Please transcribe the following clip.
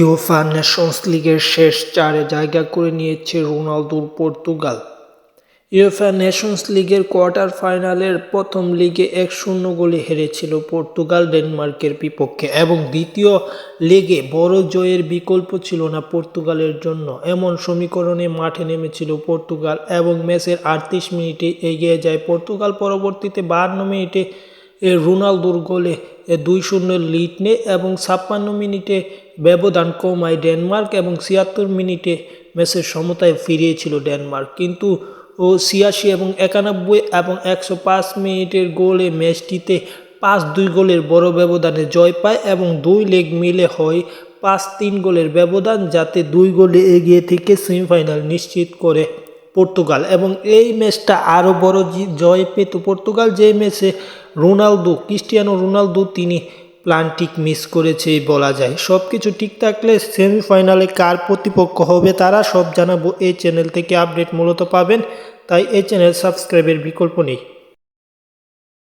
UEFA Nations লিগের শেষ চারে জায়গা করে নিয়েছে রোনালদোর পর্তুগাল। ইউফা নেশনস লিগের কোয়ার্টার ফাইনালের প্রথম লিগে এক শূন্য গোলে হেরেছিল পর্তুগাল ডেনমার্কের বিপক্ষে এবং দ্বিতীয় লেগে বড় জয়ের বিকল্প ছিল না পর্তুগালের জন্য। এমন সমীকরণে মাঠে নেমেছিল পর্তুগাল এবং ম্যাচের আটত্রিশ মিনিটে এগিয়ে যায় পর্তুগাল। পরবর্তীতে বাহান্ন মিনিটে রোনালদোর গোলে দুই শূন্য লিড নেয় এবং ছাপ্পান্ন মিনিটে ব্যবধান কমায় ডেনমার্ক এবং ছিয়াত্তর মিনিটে ম্যাচের সমতায় ফিরিয়েছিল ডেনমার্ক। কিন্তু ও ছিয়াশি এবং একানব্বই এবং একশো পাঁচ মিনিটের গোলে ম্যাচটিতে পাঁচ দুই গোলের বড় ব্যবধানে জয় পায় এবং দুই লেগ মিলে হয় পাঁচ তিন গোলের ব্যবধান, যাতে দুই গোলে এগিয়ে থেকে সেমিফাইনাল নিশ্চিত করে। পর্তুগাল এবং এই ম্যাচটা আরও বড় জয় পেত পর্তুগাল, যে ম্যাচে রোনালদো, ক্রিস্টিয়ানো রোনালদো তিনি প্লান্টিক মিস করেছে বলা যায়। সব কিছু ঠিক থাকলে সেমিফাইনালে কার প্রতিপক্ষ হবে তারা সব জানাব। এই চ্যানেল থেকে আপডেট মূলত পাবেন, তাই এই চ্যানেল সাবস্ক্রাইবের বিকল্প নেই।